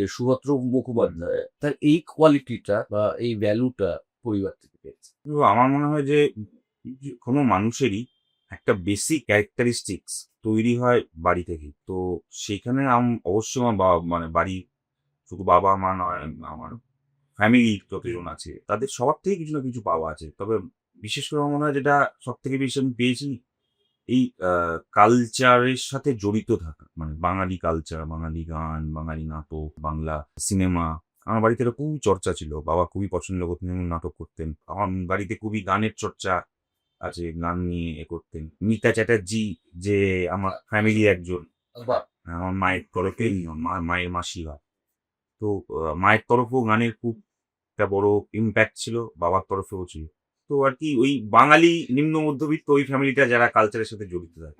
যে সুভদ্র মুখোপাধ্যায় তার এই কোয়ালিটিটা বা এই ভ্যালুটা পরিবার থেকে পেয়েছে। আমার মনে হয় যে যে কোনো মানুষেরই একটা বেসিক ক্যারেক্টারিস্টিক্স তৈরি হয় বাড়ি থেকে। তো সেখানে আম- অবশ্যই আমার বাবা মানে বাড়ি শুধু বাবা মা নয় আমার ফ্যামিলি যতজন আছে তাদের সবার থেকে কিছু না কিছু পাওয়া আছে। তবে বিশেষ করে আমার মনে হয় যেটা সব থেকে বেশি আমি পেয়েছি এই কালচারের সাথে জড়িত থাকা। মানে বাঙালি কালচার বাঙালি গান বাঙালি নাটক বাংলা সিনেমা আমার বাড়িতে খুবই চর্চা ছিল। বাবা খুবই পছন্দ করতেন এবং নাটক করতেন। আমার বাড়িতে খুবই গানের চর্চা আছে গান নিয়ে এ করতেন। মিতা চ্যাটার্জি যে আমার ফ্যামিলি একজন বাহ, আমার মায়ের তরফেই মায়ের মাসি হয় তো মায়ের তরফেও গানের খুব একটা বড় ইম্প্যাক্ট ছিল বাবার তরফেও ছিল। তো আর কি ওই বাঙালি নিম্ন মধ্যবিত্ত ওই ফ্যামিলিটা যারা কালচারের সাথে জড়িত থাকে।